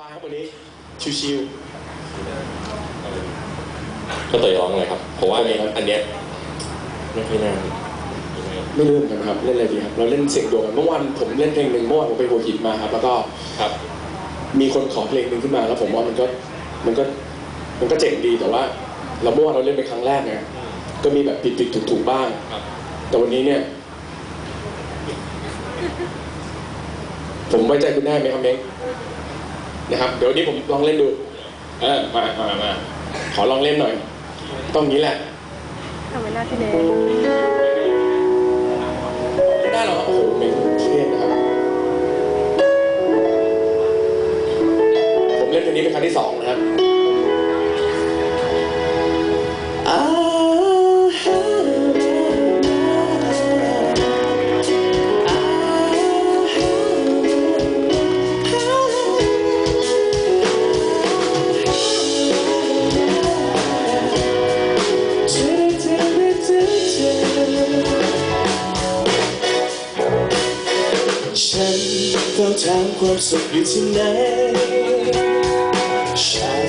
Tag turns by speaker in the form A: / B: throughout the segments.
A: บายครับวันนี้ ชิว
B: ก็เตยร้องเลยครับ ผมว่าอันนี้อันเนี้ยไม่ค่อยน่า
A: ๆไม่รู้เหมือนกันครับ เล่นอะไรดีครับ เราเล่นเสียงดวงกันเมื่อวานผมเล่นเพลงหนึ่งเมื่อวานผมไปหัวหินมาครับ แล้วก็
B: ครับ
A: มีคนขอเพลงหนึ่งขึ้นมา แล้วผมว่ามันก็มันก็มันก็เจ๋งดีแต่ว่า เราเมื่อวานเราเล่นเป็นครั้งแรกไงก็มีแบบผิดผิดถูกถูกๆบ้าง
B: ครับ
A: แต่วันนี้เนี่ย ผมไว้ใจคุณได้ไหมครับเม้ง นะครับเดี๋ยววันนี้ผมลองเล่นดู เออมามามาขอลองเล่นหน่อย ต้องนี้แหละ
C: ทำไมหน้าพี่เนย
A: ไม่ได้หรอกครับโอ้โหเม้งเครียดนะครับ ผมเล่นเพลงนี้เป็นครั้งที่สองนะครับ ฉันต้องถามความสุขอยู่ที่ไหนฉัน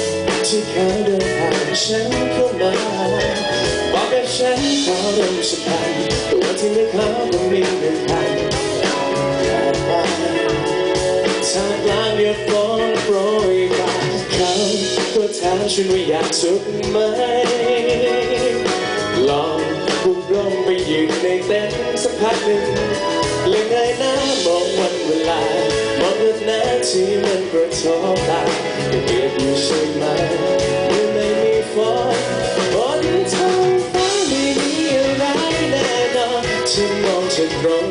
A: ที่เขาเดินผ่านฉันเข้ามาบอกกับฉันขอเริ่มสัมพันธ์ตัวที่ไม่เขาต้องมีหนึ่งพันผ่านไปทางกลางเดือดฝนโปรยปลายเขาก็ถามฉันว่าอยากสุขไหมลองพุ่งลงไปยืนในเต็นท์สักพักหนึ่งเล่นไงน้ำมอง วันเวลามองเรื่องน้ำที่มันกระทบตาเปียกอยู่ใช่ไหมเมื่อไม่มีฝนบนท้องฟ้าไม่มีอะไรแน่นอนฉันมองจากตรง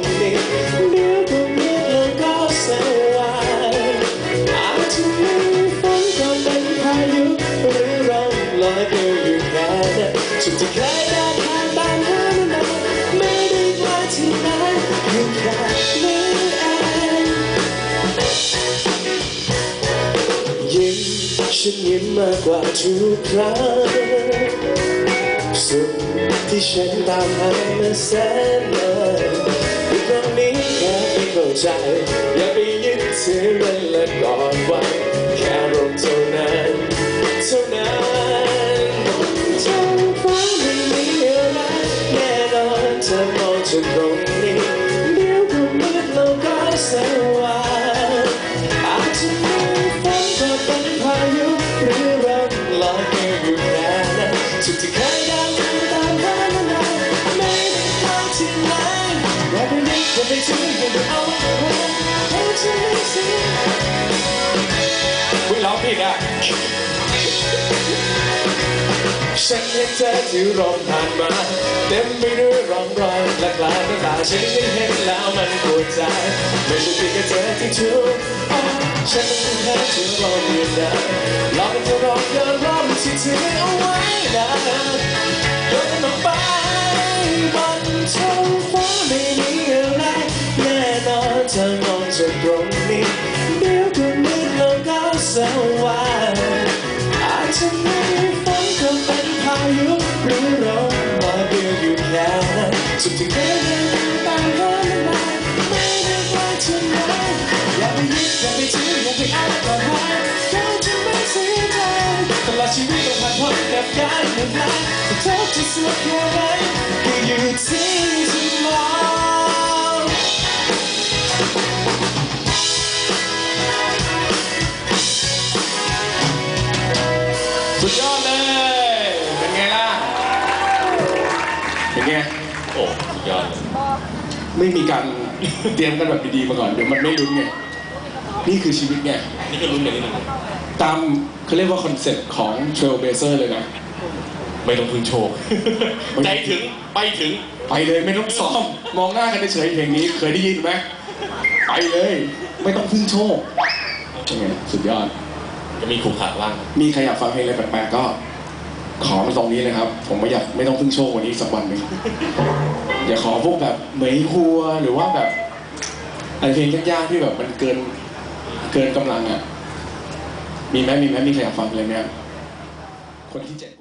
A: ฉันยิ้มมากกว่าทุกครั้งสุขที่ฉันตามหามาแสนนานอีกครั้งนี้แค่ไม่เข้าใจ อย่าไปยึดถือมันและกอดไว้ ว้ให้ฉันไม่เสียวิ่งร้องผิดอะฉันเห็นเธอที่ร่มผ่านมา เต็มไปด้วยร่องรอยและกหลายเป็นตาฉันยังเห็นแล้วมันปวดใจไม่ใช่เพียงแค่เธอที่ทุกข์ฉันเป็นแค่ที่รออยู่นะลองจะรอย้อนรอบที่เธอเอาไว้ นั้นสุดที่เคย ยอดเลยไม่มีการเตรียมกันแบบดีๆมาก่อนเดี๋ยวมันไม่ลุ้นไงนี่คือชีวิตไง
B: นี่ก็ลุ้นกันนิดนึง
A: ตามเขาเรียกว่าคอนเซ็ปต์ของ Trailblazer เลยนะ
B: ไม่ต้องพึ่งโชค ใจถึงไปถึง
A: ไปเลยไม่ต้องซ้อม มองหน้ากันเฉยๆเพลงนี้ เคยได้ยินไหมไปเลย ไม่ต้องพึ่งโชคเป็นไงสุดยอด
B: จะมีขู่ขาบ้าง
A: มีใครอยากฟังเพลงอะไรแปลกๆก็ ขอมาตรงนี้เลยครับ ผมไม่อยากไม่ต้องพึ่งโชควันนี้สักวันหนึ่งอย่าขอพวกแบบเหมยครัวหรือว่าแบบอะไรเพลงยากๆที่แบบมันเกินเกินกำลังอะ มีไหมมีไหมมีใครอยากฟังเลยไหมครับคนที่เจ็ด